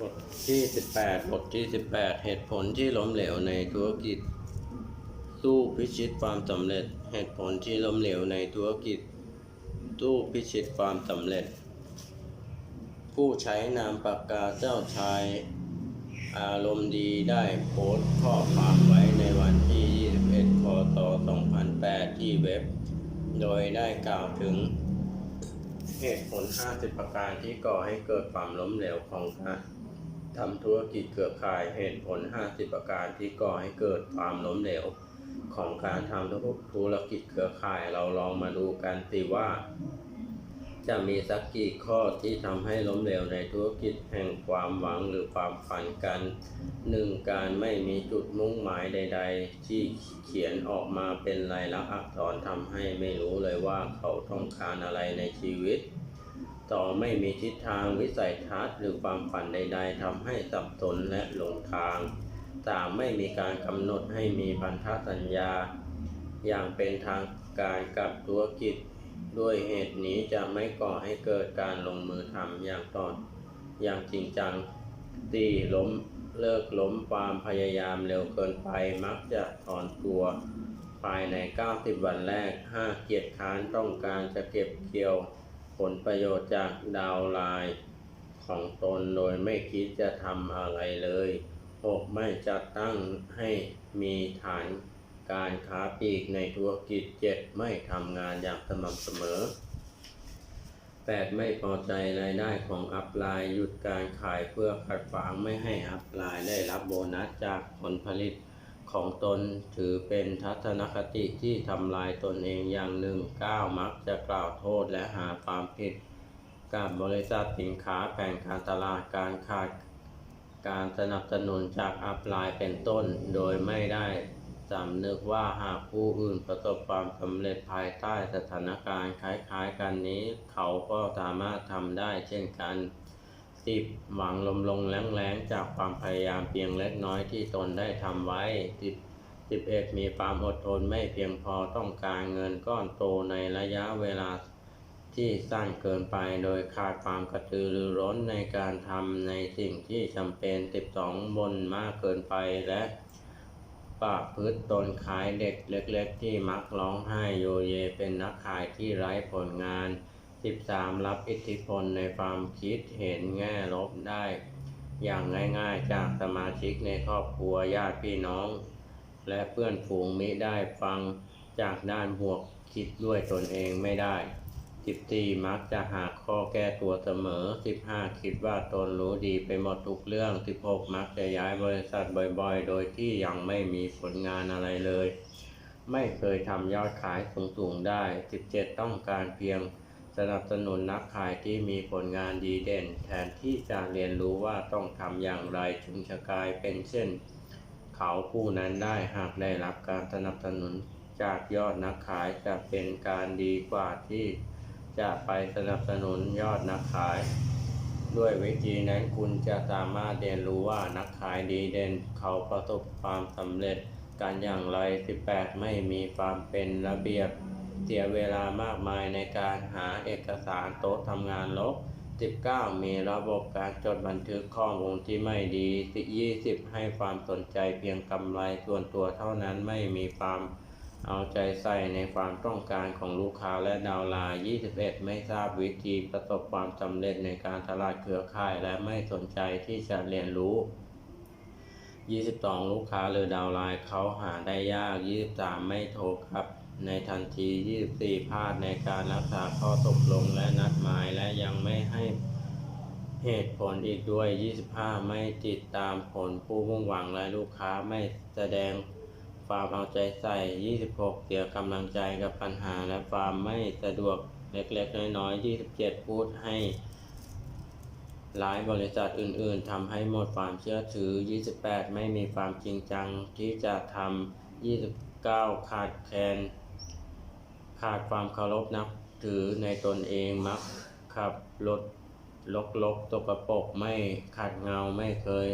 บทที่ 18 บทที่ 18 เหตุผลที่ล้มเหลวในธุรกิจ สู้พิชิตความสำเร็จ เหตุผลที่ล้มเหลวในธุรกิจ สู้พิชิตความสำเร็จ ผู้ใช้นามปากกาเจ้าชาย อารมณ์ดีได้โพสต์ข้อความไว้ในวันที่ 21คศ2008 ที่เว็บ โดยได้กล่าวถึงเหตุผล 50 ประการที่ก่อให้เกิดความล้มเหลวของการ ทำธุรกิจเครือข่ายเหตุผล 50 ประการที่ก่อให้เกิดความล้มเหลว ของการทำธุรกิจเครือข่ายเราลองมาดูกันสิว่า จะมีสักกี่ข้อที่ทำให้ล้มเหลวในธุรกิจแห่งความหวังหรือความฝันกันหนึ่งการไม่มีจุดมุ่งหมายใด ๆ ที่เขียนออกมาเป็นลายลักษณ์อักษรทำให้ไม่รู้เลยว่าเขาต้องการอะไรในชีวิต ต่อไม่มีทิศทางวิสัยทัศน์หรือความฝันใด ๆทำให้สับสนและหลงทางสามไม่มีการกำหนดให้มีพันธสัญญา อย่างเป็นทางการกับธุรกิจ ด้วยเหตุนี้จะไม่ก่อให้เกิดการลงมือทำอย่างตอนอย่างจริงจังตีล้มเลิกล้มความพยายามเร็วเกินไปมักจะถอนตัว ภายใน 90 วันแรก 5 เกียรติค้านต้องการจะเก็บเกี่ยว ผลประโยชน์จากดาวไลน์ของตนโดยไม่คิดจะทำอะไรเลย 6. ไม่จัดตั้งให้มีฐานการค้าปลีกในธุรกิจ 7. ไม่ทำงานอย่างสม่ำเสมอ 8. ไม่พอใจรายได้ของอัพไลน์หยุดการขายเพื่อขัดขวางไม่ให้อัพไลน์ได้รับโบนัสจากผลผลิต ของตนถือเป็นทัศนคติที่ทำลายตนเองอย่างหนึ่ง 9. มักจะกล่าวโทษและหาความผิด กับบริษัทสินค้าแผนการตลาดการขาดการสนับสนุนจากอัพไลน์เป็นต้น โดยไม่ได้สำนึกว่าหากผู้อื่นประสบความสำเร็จภายใต้สถานการณ์คล้ายๆกันนี้ เขาก็สามารถทำได้เช่นกัน 10. หวังลมลงแรงๆจากความพยายามเพียงเล็กน้อยที่ตนได้ทำไว้10 11มีความอดทนไม่เพียงพอต้องการเงินก้อนโตในระยะเวลาที่สั้นเกินไปโดยขาดความกระตือรือร้นในการทำในสิ่งที่จำเป็น12บนมากเกินไปและประพฤติตนขายเด็กเล็ก ๆ ที่มักร้องไห้โยเยเป็นนักขายที่ไร้ผลงาน 13 รับอิทธิพลในความคิดเห็นแง่ลบได้ อย่างง่ายๆจากสมาชิกในครอบครัวญาติพี่น้อง และเพื่อนฝูงมิได้ฟังจากด้านบวกคิดด้วยตนเองไม่ได้ 14 มักจะหาข้อแก้ตัวเสมอ 15 คิดว่าตนรู้ดีไปหมดทุกเรื่อง 16 มักจะย้ายบริษัทบ่อยๆ โดยที่ยังไม่มีผลงานอะไรเลย ไม่เคยทำยอดขายสูงๆได้ 17 ต้องการเพียง สนับสนุนนักขายที่มีผลงานดีเด่น แทนที่จะเรียนรู้ว่าต้องทำอย่างไรจึงจะกลายเป็นเช่น เขาผู้นั้นได้หากได้รับการสนับสนุนจากยอดนักขายจะเป็นการดีกว่าที่จะไปสนับสนุนยอดนักขาย ด้วยวิธีนั้นคุณจะสามารถเรียนรู้ว่านักขายดีเด่น เขาประสบความสำเร็จกันอย่างไร 18 ไม่มีความเป็นระเบียบ เสียเวลามากมายในการหาเอกสารโต๊ะทำงานลบ 19 มีระบบการจดบันทึกข้อมูลที่ไม่ดี 20 ให้ความสนใจเพียงกำไรส่วนตัวเท่านั้นไม่มีความเอาใจใส่ในความต้องการของลูกค้าและดาวไลน์21 ไม่ทราบวิธีประสบความสำเร็จในการตลาดเครือข่ายและไม่สนใจที่จะเรียนรู้ 22 ลูกค้าหรือดาวไลน์เขาหาได้ยาก 23 ไม่โทรครับ ในทันที 24 พลาดในการรักษาข้อตกลงและนัดหมายและยังไม่ให้เหตุผลอีกด้วย 25 ไม่ติดตามผลผู้มุ่งหวังและลูกค้าไม่แสดงความเอาใจใส่ 26 เสียกำลังใจกับปัญหาและความไม่สะดวกเล็กๆ น้อยๆ 27 พูดให้หลายบริษัทอื่นๆทำให้หมดความเชื่อถือ 28 ไม่มีความจริงจังที่จะทำ 29 ขาดแคลน ขาดความเคารพนับถือในตนเองมักขับรถลกลกๆตกปกไม่ขัดเงาไม่เคย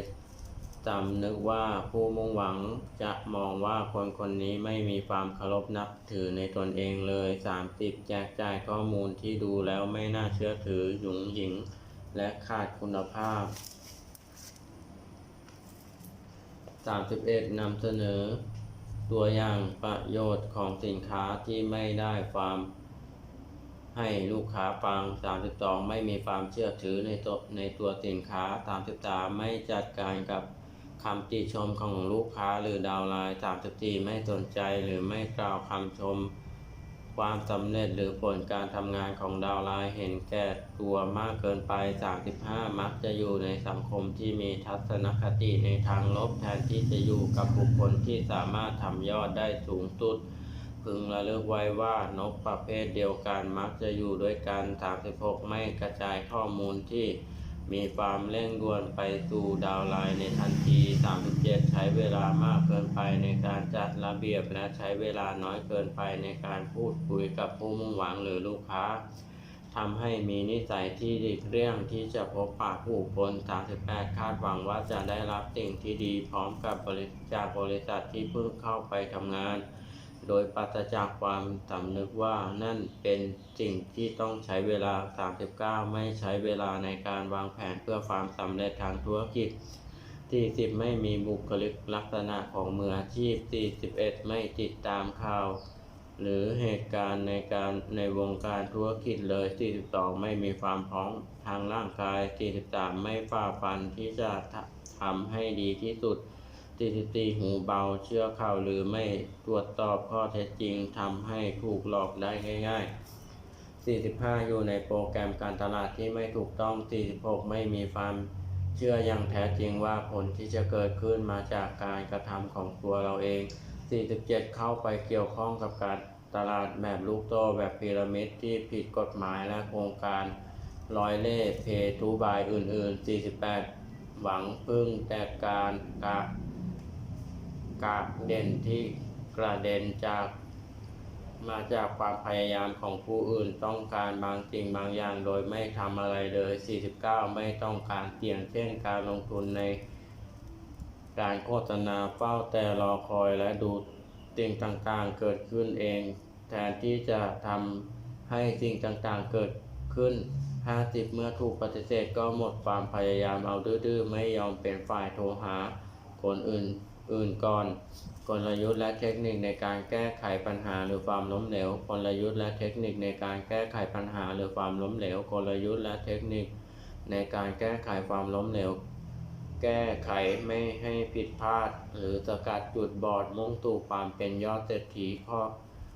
จำนึกว่าผู้มุ่งหวังจะมองว่าคนคนนี้ไม่มีความเคารพนับถือในตนเองเลย 30 แจกจ่ายข้อมูลที่ดูแล้วไม่น่าเชื่อถือหยุงหยิง และขาดคุณภาพ 31นำเสนอ ตัวอย่างประโยชน์ของสินค้าที่ไม่ได้ความให้ลูกค้าฟัง 32 ไม่มีความเชื่อถือในตัวในตัวสินค้า 33 ไม่จัดการกับคำติชมของลูกค้าหรือดาวไลน์ 34 ไม่สนใจหรือไม่กล่าวคำชม ความสำเร็จหรือผลการทำงานของดาวไลน์เห็นแก่ตัวมากเกินไป 35 มักจะอยู่ในสังคมที่มีทัศนคติในทางลบแทนที่จะอยู่กับบุคคลที่สามารถทำยอดได้สูงสุด พึงระลึกไว้ว่านกประเภทเดียวกันมักจะอยู่ด้วยกัน 36 ไม่กระจายข้อมูลที่ มีความเร่งด่วนไปสู่ดาวไลน์ในทันที 37 ใช้เวลามากเกินไปในการจัดระเบียบและใช้เวลาน้อยเกินไปในการพูดคุยกับผู้มุ่งหวังหรือลูกค้าทำให้มีนิสัยที่ดีเรี่ยงที่จะพบปะผู้คน 38 คาดหวังว่าจะได้รับสิ่งที่ดีพร้อมกับบริจากบริษัทที่เพิ่งเข้าไปทำงาน โดยปราศจากความสำนึกว่านั่นเป็นสิ่งที่ต้องใช้เวลา 39 ไม่ใช้เวลาในการวางแผนเพื่อความสำเร็จทางธุรกิจ 40 ไม่มีบุคลิกลักษณะของมืออาชีพ 41 ไม่ติดตามข่าว หรือเหตุการณ์ในการในวงการธุรกิจเลย 42 ไม่มีความพร้อมทางร่างกาย 43 ไม่ฝ่าฟันที่จะทำให้ดีที่สุด 44หูเบาเชื่อข่าวหรือไม่ตรวจสอบข้อเท็จจริงทำให้ถูกหลอกได้ง่าย ๆ 45 อยู่ในโปรแกรมการตลาดที่ไม่ถูกต้อง 46 ไม่มีความเชื่ออย่างแท้จริงว่าผลที่จะเกิดขึ้นมาจากการกระทำของตัวเราเอง 47 เข้าไปเกี่ยวข้องกับการตลาดแบบลูกโตแบบพีระมิดที่ผิดกฎหมายและโครงการร้อยเล่เพทูบายอื่น ๆ 48 หวังพึ่งแต่การกะ กากเด่นที่กระเด็นจากมาจากความพยายามของผู้อื่นต้องการบางสิ่งบางอย่างโดยไม่ทำอะไรเลย 49 ไม่ต้องการเสี่ยงเช่นการลงทุนใน การโฆษณาเฝ้าแต่รอคอยและดูสิ่งต่างๆเกิดขึ้นเอง แทนที่จะทำให้สิ่งต่างๆเกิดขึ้น 50 เมื่อถูกปฏิเสธก็หมดความพยายามเอาดื้อๆ ไม่ยอมเป็นฝ่ายโทรหาคนอื่น อื่นก่อน กลยุทธ์และเทคนิคในการแก้ไขปัญหาหรือความล้มเหลว กลยุทธ์และเทคนิคในการแก้ไขปัญหาหรือความล้มเหลว กลยุทธ์และเทคนิคในการแก้ไขความล้มเหลว แก้ไขไม่ให้ผิดพลาด หรือสกัดจุดบอดมุ่งสู่ความเป็นยอดเศรษฐีข้อ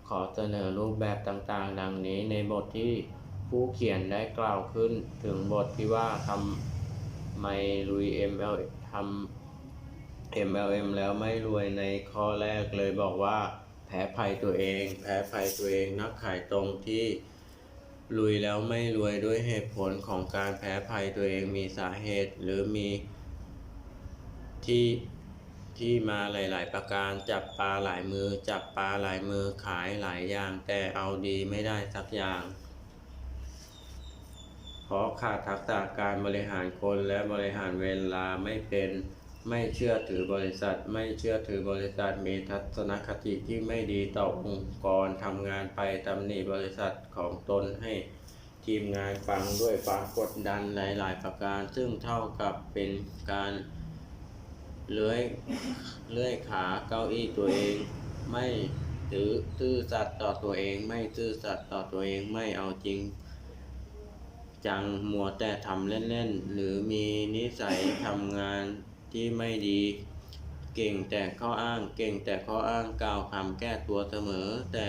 ขอเสนอรูปแบบต่างๆ ดังนี้ในบทที่ผู้เขียนได้กล่าวขึ้นถึงบทที่ว่าทำไมลุย ML ทำ MLM แล้วไม่รวยในข้อแรกเลยบอกว่า แพ้ภัยตัวเอง แพ้ภัยตัวเองนักขายตรงที่ลุยแล้วไม่รวยด้วยเหตุผลของการแพ้ภัยตัวเองมีสาเหตุหรือมีที่ที่มาหลาย ๆ ประการจับปลาหลายมือ จับปลาหลายมือขายหลายอย่าง แต่เอาดีไม่ได้สักอย่าง เพราะขาดทักษะการบริหารคนและบริหารเวลาไม่เป็น ไม่เชื่อถือบริษัท ไม่เชื่อถือบริษัทมีทัศนคติที่ไม่ดีต่อองค์กรทำงานไปตำหนิบริษัทของตนให้ทีมงานฟังด้วยความกดดันหลาย ๆ ประการ ซึ่งเท่ากับเป็นการเลื้อยเลื่อยขาเก้าอี้ตัวเอง ไม่ถือซื่อสัตย์ต่อตัวเอง ไม่ซื่อสัตย์ต่อตัวเองไม่เอาจริง จังมัวแต่ทำเล่น ๆ หรือมีนิสัยทำงาน ที่ไม่ดี เก่งแต่ข้ออ้าง เก่งแต่ข้ออ้างกล่าวคำแก้ตัวเสมอ แต่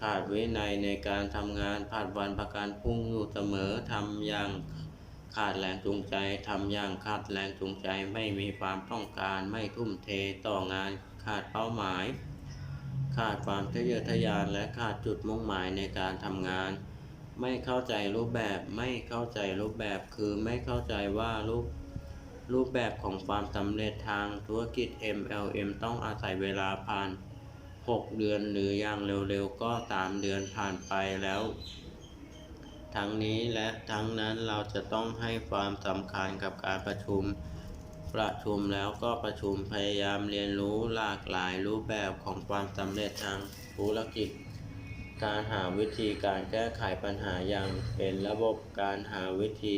ขาดวินัยในการทำงานผัดวันประกันพุ่งอยู่เสมอทำอย่างขาดแรงจูงใจทำอย่างขาดแรงจูงใจไม่มีความต้องการไม่ทุ่มเทต่องานขาดเป้าหมาย ขาดความทะเยอทะยานและขาดจุดมุ่งหมายในการทำงาน ไม่เข้าใจรูปแบบไม่เข้าใจรูปแบบคือไม่เข้าใจว่ารูป รูปแบบของความสำเร็จทางธุรกิจ MLM ต้องอาศัยเวลาผ่าน 6 เดือนหรืออย่างเร็วๆ ก็ 3 เดือนผ่านไปแล้ว ทั้งนี้และทั้งนั้นเราจะต้องให้ความสำคัญกับการประชุม ประชุมแล้วก็ประชุมพยายามเรียนรู้หลากหลายรูปแบบของความสำเร็จทางธุรกิจ การหาวิธีการแก้ไขปัญหาอย่างเป็นระบบการหาวิธี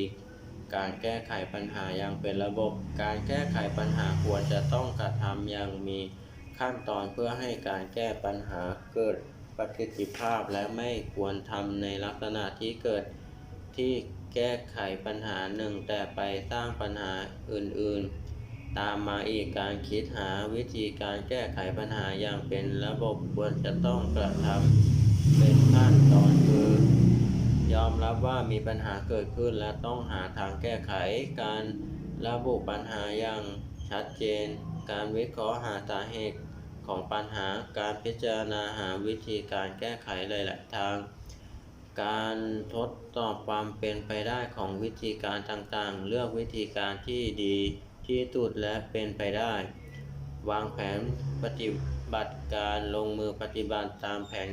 การแก้ไขปัญหาอย่างเป็นระบบ การแก้ไขปัญหาควรจะต้องกระทำอย่างมีขั้นตอนเพื่อให้การแก้ปัญหาเกิดประสิทธิภาพและไม่ควรทำในลักษณะที่เกิดที่แก้ไขปัญหาหนึ่งแต่ไปสร้างปัญหาอื่นๆ ตามมาอีกการคิดหาวิธีการแก้ไขปัญหาอย่างเป็นระบบควรจะต้องกระทำเป็นขั้นตอนคือ ยอมรับว่ามีปัญหาเกิดขึ้นและต้องหาทางแก้ไข การระบุปัญหาอย่างชัดเจน การวิเคราะห์หาสาเหตุของปัญหา การพิจารณาหาวิธีการแก้ไขหลายๆทาง การทดสอบความเป็นไปได้ของวิธีการต่างๆ เลือกวิธีการที่ดีที่สุดและเป็นไปได้ วางแผนปฏิบัติการลงมือปฏิบัติตามแผน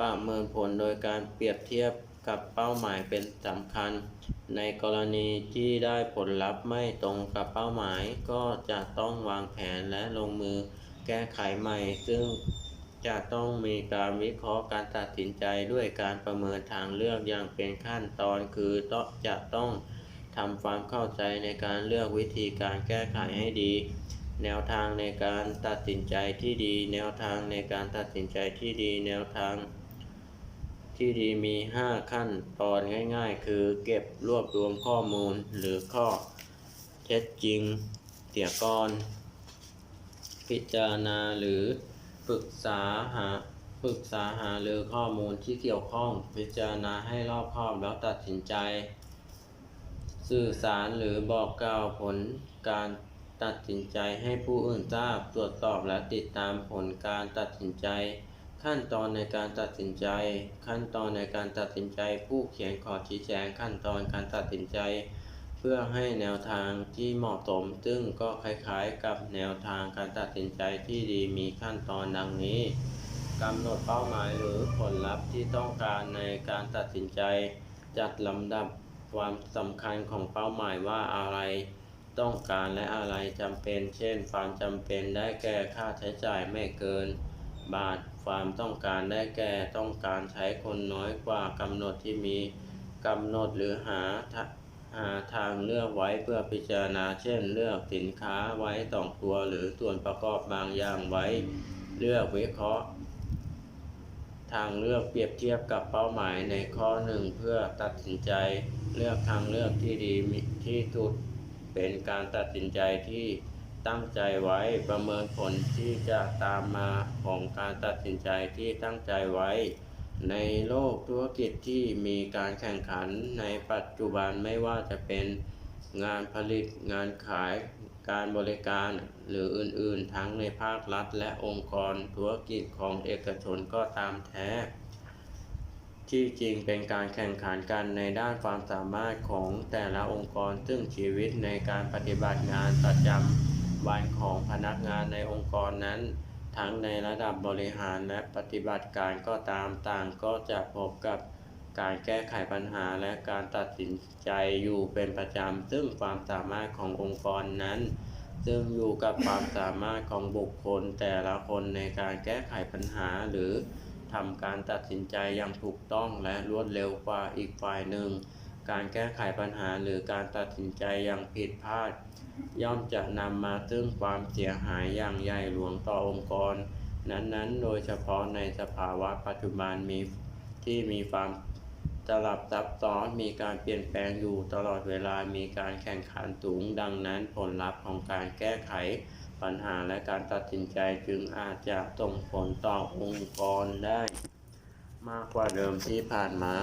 ประเมินผลโดยการเปรียบเทียบกับเป้าหมายเป็นสำคัญ ในกรณีที่ได้ผลลัพธ์ไม่ตรงกับเป้าหมาย ก็จะต้องวางแผนและลงมือแก้ไขใหม่ ซึ่งจะต้องมีการวิเคราะห์การตัดสินใจด้วยการประเมินทางเลือกอย่างเป็นขั้นตอน คือต้องจะต้องทำความเข้าใจในการเลือกวิธีการแก้ไขให้ดี แนวทางในการตัดสินใจที่ดี แนวทางในการตัดสินใจที่ดี แนวทาง ที่ดีมี 5 ขั้นตอนง่ายๆ คือเก็บรวบรวมข้อมูลหรือข้อเท็จจริงเสียก่อนพิจารณาหรือปรึกษาหาปรึกษาหาหรือข้อมูลที่เกี่ยวข้อง พิจารณาให้รอบคอบแล้วตัดสินใจ สื่อสารหรือบอกกล่าวผลการตัดสินใจให้ผู้อื่นทราบตรวจสอบและติดตามผลการตัดสินใจ ขั้นตอนในการตัดสินใจ ขั้นตอนในการตัดสินใจ ผู้เขียนขอชี้แจงขั้นตอนการตัดสินใจ เพื่อให้แนวทางที่เหมาะสม ซึ่งก็คล้ายๆ กับแนวทางการตัดสินใจที่ดีมีขั้นตอนดังนี้กำหนดเป้าหมายหรือผลลัพธ์ที่ต้องการในการตัดสินใจ จัดลำดับความสำคัญของเป้าหมายว่าอะไร ต้องการและอะไรจำเป็น เช่น ความจำเป็นได้แก่ค่าใช้จ่ายไม่เกิน บาท ความต้องการได้แก่ต้องการใช้คนน้อยกว่ากำหนดที่มีกำหนดหรือหาหาทางเลือกไว้เพื่อพิจารณาเช่น เลือกสินค้าไว้สองตัวหรือส่วนประกอบบางอย่างไว้ เลือกวิเคราะห์ ทางเลือกเปรียบเทียบกับเป้าหมายในข้อหนึ่งเพื่อตัดสินใจเลือกทางเลือกที่ดีที่สุดเป็นการตัดสินใจที่ ตั้งใจไว้ประเมินผลที่จะตามมาของการตัดสินใจที่ตั้งใจไว้ ในโลกธุรกิจที่มีการแข่งขันในปัจจุบันไม่ว่าจะเป็นงานผลิตงานขายการบริการหรืออื่นๆ ทั้งในภาครัฐ และองค์กรธุรกิจของเอกชนก็ตามแท้ ที่จริงเป็นการแข่งขันกันในด้านความสามารถของแต่ละองค์กรซึ่งชีวิตในการปฏิบัติงานประจำ วันของพนักงานในองค์กรนั้น ทั้งในระดับบริหารและปฏิบัติการก็ตามต่างก็จะพบกับการแก้ไขปัญหาและการตัดสินใจอยู่เป็นประจำ ซึ่งความสามารถขององค์กรนั้น ซึ่งอยู่กับความสามารถของบุคคลแต่ละคนในการแก้ไขปัญหาหรือทำการตัดสินใจอย่างถูกต้องและรวดเร็วกว่าอีกฝ่ายหนึ่ง การแก้ไขปัญหาหรือการตัดสินใจอย่างผิดพลาด ย่อมจะนำมาซึ่งความเสียหายอย่างใหญ่หลวงต่อองค์กร นั้นๆ โดยเฉพาะในสภาวะปัจจุบันมีที่มีความสลับซับซ้อนมีการเปลี่ยนแปลงอยู่ตลอดเวลามีการแข่งขันสูง ดังนั้นผลลัพธ์ของการแก้ไขปัญหาและการตัดสินใจจึงอาจจะส่งผลต่อองค์กรได้ มากกว่าเดิมที่ผ่านมา